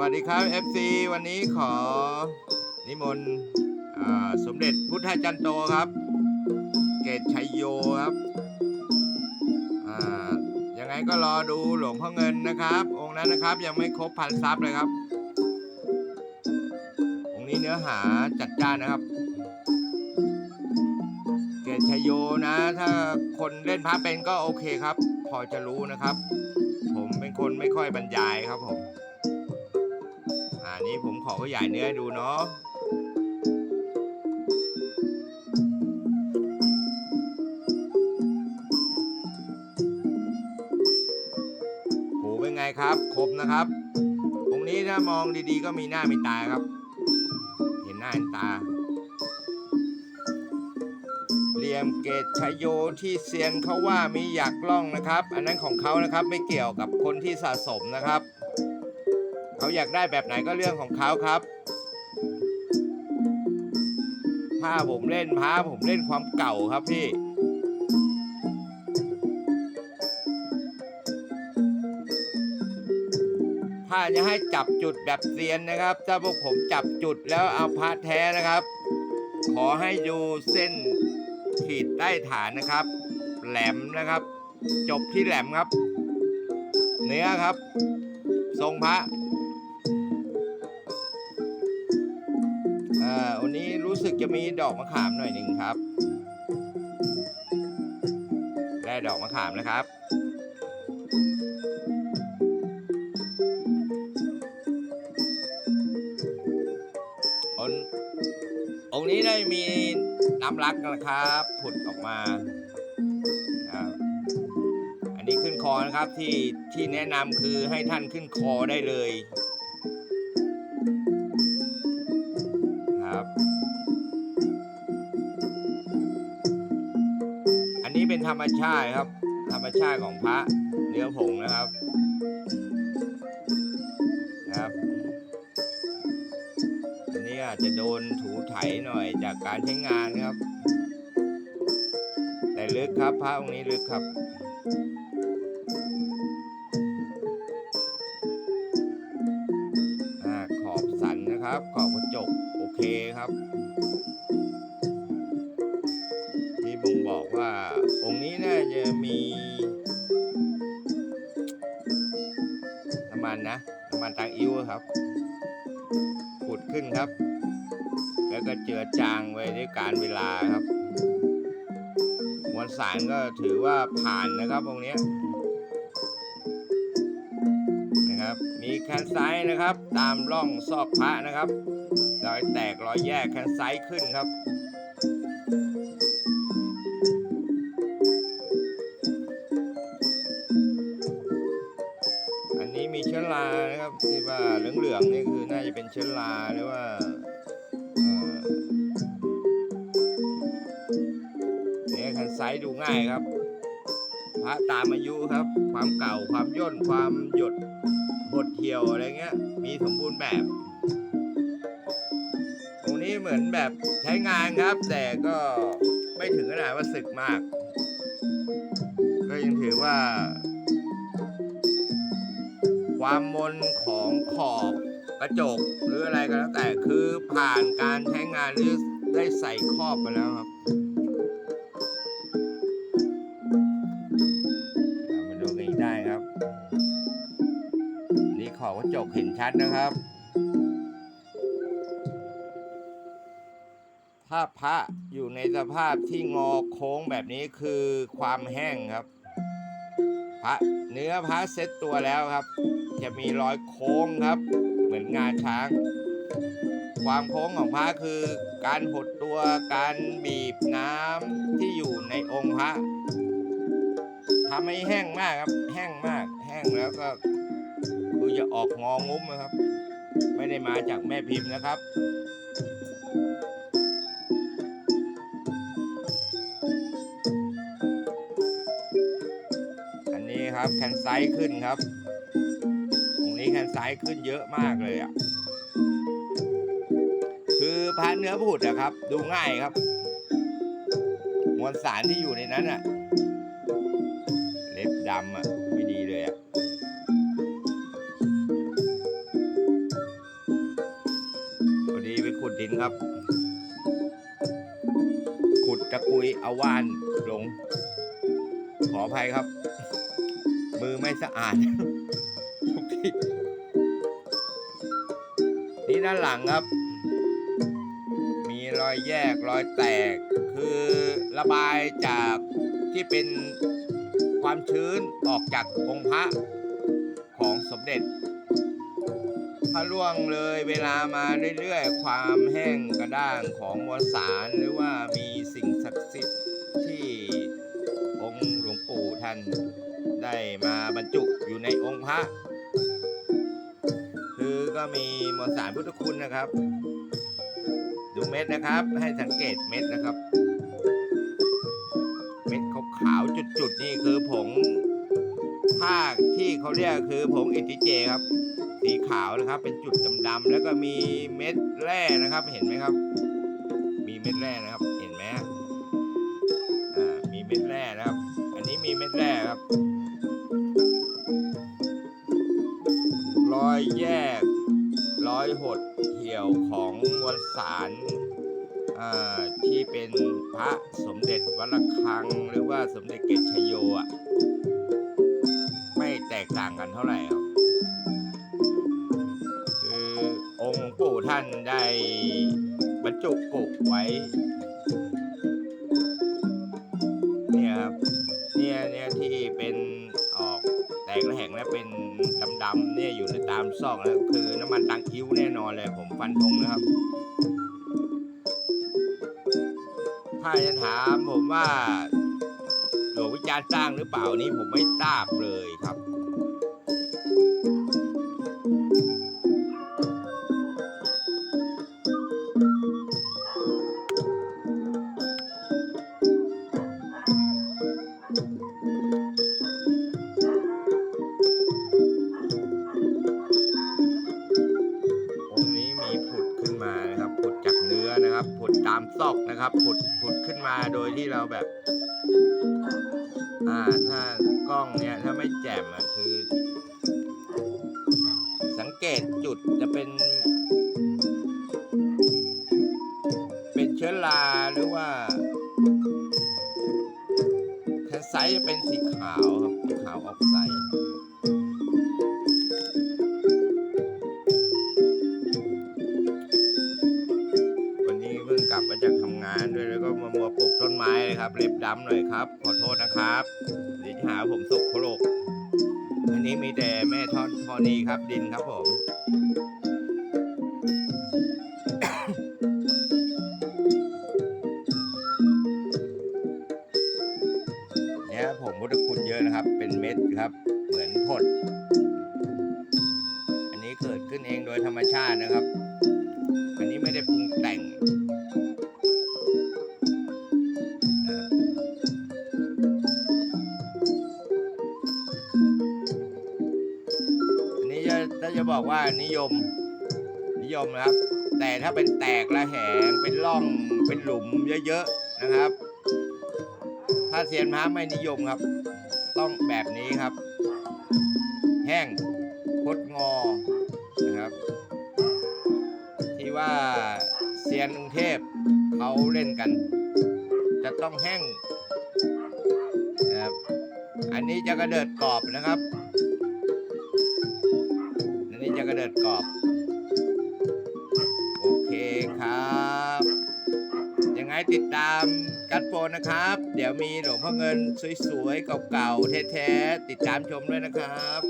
วัสดีครับ FC วันนี้ขอนิมนต์อ่าสมเด็จพุทธจันโตครับ เกตชัยโยครับอ่ายังไงก็รอดูหลวงพ่อเงินนะครับ องค์นั้นนะครับยังไม่ครบพันซับเลยครับ องค์นี้เนื้อหาจัดจ้านนะครับ เกตชัยโยนะ ถ้าคนเล่นพระเป็นก็โอเคครับ พอจะรู้นะครับ ผมเป็นคนไม่ค่อยบรรยายครับผม นี้ผมขอขยายเนื้อดูเนาะหูเป็นไงครับ ครบนะครับองนี้ถ้ามองดีๆ ก็มีหน้ามีตาครับ เห็นหน้าเห็นตา เหลี่ยมเกตชยโยที่เซียนเขาว่ามีอยากล่องนะครับ อันนั้นของเขานะครับไม่เกี่ยวกับคนที่สะสมนะครับ อยากได้แบบไหนก็เรื่องของเขาครับ ถ้าผมเล่นพาผมเล่นความเก่าครับพี่ถ้าจะให้จับจุดแบบเซียนนะครับ ถ้าพวกผมจับจุดแล้วเอาพระแท้นะครับ ขอให้ดูเส้นขีดใต้ฐานนะครับ แหลมนะครับ จบที่แหลมครับ เนื้อครับ ทรงพระ อ่าวันนี้รู้สึกจะมีดอกมะขามหน่อยหนึ่งครับได้ดอกมะขามนะครับ ององนี้ได้มีน้ำรักนะครับ ผุดออกมาครับ อันนี้ขึ้นคอนะครับที่ที่แนะนำคือให้ท่านขึ้นคอได้เลย ธรรมชาติครับ ธรรมชาติของพระเนื้อผงนะครับครับอันนี้อาจจะโดนถูไถหน่อยจากการใช้งานครับ แต่ลึกครับพระองค์นี้ลึกครับขอบสันนะครับ ขอบกระจกโอเคครับ น่าจะมีน้ำมันนะน้ำมันตางอิ้วครับผุดขึ้นครับ แล้วก็เจือจางไว้ด้วยการเวลาครับมวลสารก็ถือว่าผ่านนะครับตรงนี้นะครับ มีแคนไซต์นะครับ ตามร่องซอกพระนะครับรอยแตกรอยแยกแคนไซต์ขึ้นครับ มีเชื้อรานะครับที่ว่าเหลืองๆนี่คือน่าจะเป็นเชื้อราหรือว่าเนี่ยคันไซดูง่ายครับพระตามอายุครับ ความเก่าความย่นความหยดหดเหี่ยวอะไรเงี้ย มีสมบูรณ์แบบตรงนี้เหมือนแบบใช้งานครับ แต่ก็ไม่ถึงขนาดว่าสึกมาก ก็ยังถือว่า ความมนของขอบกระจกหรืออะไรก็แล้วแต่คือผ่านการใช้งานหรือได้ใส่ครอบมาแล้วครับมาดูกันอีกได้ครับ นี่ขอบกระจกเห็นชัดนะครับ ถ้าพระอยู่ในสภาพที่งอโค้งแบบนี้คือความแห้งครับ พระเนื้อพระเซ็ตตัวแล้วครับ จะมีรอยโค้งครับ เหมือนงาช้าง ความโค้งของพระคือ การหดตัวการบีบน้ำที่อยู่ในองค์พระทำให้แห้งมากครับ แห้งมาก แห้งแล้วก็คือจะออกงองุ้มนะครับ ไม่ได้มาจากแม่พิมพ์นะครับอันนี้ครับแคนไซส์ขึ้นครับ ตรงนี้แคนไซส์ขึ้นเยอะมากเลยอะ คือพระเนื้อผุดอะครับ ดูง่ายครับ มวลสารที่อยู่ในนั้นอะเล็บดำอะไม่ดีเลยอะดินครับ ขุดตะกุยเอาว่านลง ขออภัยครับ มือไม่สะอาด ทุกทีนี่ ด้านหลังครับ มีรอยแยกรอยแตก คือระบายจากที่เป็นความชื้นออกจากองค์พระของสมเด็จถ้าล่วงเลยเวลามาเรื่อยๆ ความแห้งกระด้างของมวลสารหรือว่ามีสิ่งศักดิ์สิทธิ์ที่องค์หลวงปู่ท่านได้มาบรรจุอยู่ในองค์พระ ก็มีมวลสารพุทธคุณนะครับ ดูเม็ดนะครับ ให้สังเกตเม็ดนะครับ เม็ดขาวๆจุดๆนี่คือผงภาคที่เขาเรียกคือผงเอทิเจครับ สีขาวนะครับ เป็นจุดดำๆแล้วก็มีเม็ดแร่นะครับ เห็นไหมครับ มีเม็ดแร่นะครับ เห็นไหมอ่ามีเม็ดแร่นะครับ อันนี้มีเม็ดแร่ครับ รอยแยก อยหดเหี่ยวของวลสารที่เป็นพระสมเด็จวัดระฆัง หรือว่าสมเด็จเกศชโยอะไม่แตกต่างกันเท่าไหร่ครับคือองค์ปู่ท่านได้บรรจุกุไว้ เนี่ยครับเนี่ยเนี่ยที่เป็น และเป็นดำๆเนี่ยอยู่ในตามซอกแล้วคือน้ำมันตังคิ้วแน่นอนเลยผมฟันธงนะครับ ถ้าจะถามผมว่าหลวงวิจารณ์สร้างหรือเปล่านี่ผมไม่ทราบเลยครับ ตอกนะครับผุดผุดขึ้นมาโดยที่เราแบบ อ่าถ้ากล้องเนี่ยถ้าไม่แจ่มอะคือ สังเกตจุดจะเป็น เป็นเชื้อราหรือว่าแคนไซต์จะเป็นสีขาวครับขาวออกใส จากทำงานด้วยแล้วก็มามัวปลูกต้นไม้เลยครับเล็บดำหน่อยครับ ขอโทษนะครับเดี๋ยวจะหาผมสกโครกอันนี้มีแต่แม่ทอดทอนีครับดินครับผม เนี่ยผมพุทธคุณเยอะนะครับ เป็นเม็ดครับ เหมือนผด อันนี้เกิดขึ้นเองโดยธรรมชาตินะครับ อันนี้ไม่ได้ปรุงแต่ง จะถ้าจะบอกว่านิยม นิยมนะครับ แต่ถ้าเป็นแตกระแหงเป็นร่องเป็นหลุมเยอะๆนะครับ ถ้าเซียนพระไม่นิยมครับ ต้องแบบนี้ครับ แห้งคดงอนะครับ ที่ว่าเซียนกรุงเทพเขาเล่นกัน จะต้องแห้งนะครับอันนี้จะกระเดิดกรอบนะครับ อันนี้จะกระเดิดกรอบ โอเคครับ ยังไงติดตามกัดโฟนนะครับ เดี๋ยวมีหลวงพ่อเงินสวยๆ เก่าๆ แท้ๆ ติดตามชมด้วยนะครับ